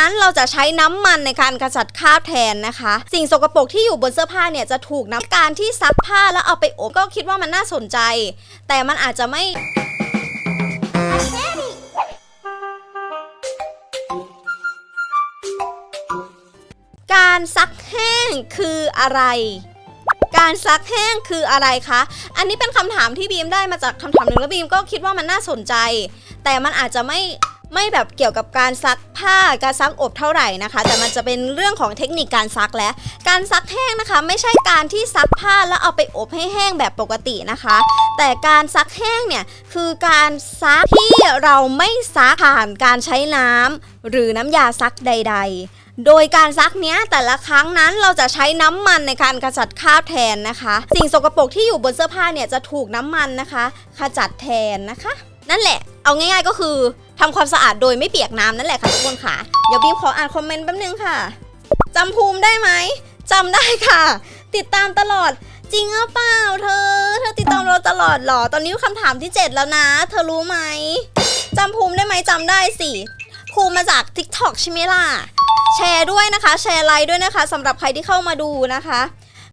นั้นเราจะใช้น้ำมันในการกระจัดคราบแทนนะคะ สิ่งสกปรกที่อยู่บนเสื้อผ้าเนี่ยจะถูกน้ำการที่ซักผ้าแล้วเอาไปอบก็คิดว่ามันน่าสนใจ แต่มันอาจจะไม่การซักแห้งคืออะไร การซักแห้งคืออะไรคะ อันนี้เป็นคำถามที่บีมได้มาจากคำถามหนึ่งแล้วบีมก็คิดว่ามันน่าสนใจ แต่มันอาจจะไม่ ไม่แบบเกี่ยวกับการซักผ้าการซักอบเท่าไหร่นะคะ แต่มันจะเป็นเรื่องของเทคนิคการซักและ การซักแห้งนะคะ ไม่ใช่การที่ซักผ้าแล้วเอาไปอบให้แห้งแบบปกตินะคะ แต่การซักแห้งเนี่ยคือการซักที่เราไม่ซักผ่านการใช้น้ำหรือน้ำยาซักใด ๆโดยการซักเนี้ยแต่ละครั้งนั้นเราจะใช้น้ำมันในการขจัดคราบแทนนะคะ สิ่งสกปรกที่อยู่บนเสื้อผ้าเนี่ยจะถูกน้ำมันนะคะ ขจัดแทนนะคะ นั่นแหละ เอาง่ายๆก็คือ ทำความสะอาดโดยไม่เปียกน้ำนั่นแหละค่ะทุกคนค่ะ เดี๋ยวบีมขออ่านคอมเมนต์แป๊บนึงค่ะจำภูมิได้ไหมจำได้ค่ะ ติดตามตลอดจริงหรือเปล่าเธอ เธอติดตามเราตลอดหรอ ตอนนี้คำถามที่ 7 แล้วนะ เธอรู้ไหมจำภูมิได้ไหมจำได้สิภูมิมาจาก TikTok ใช่ไหมล่ะแชร์ด้วยนะคะ แชร์ไลค์ด้วยนะคะสำหรับใครที่เข้ามาดูนะคะ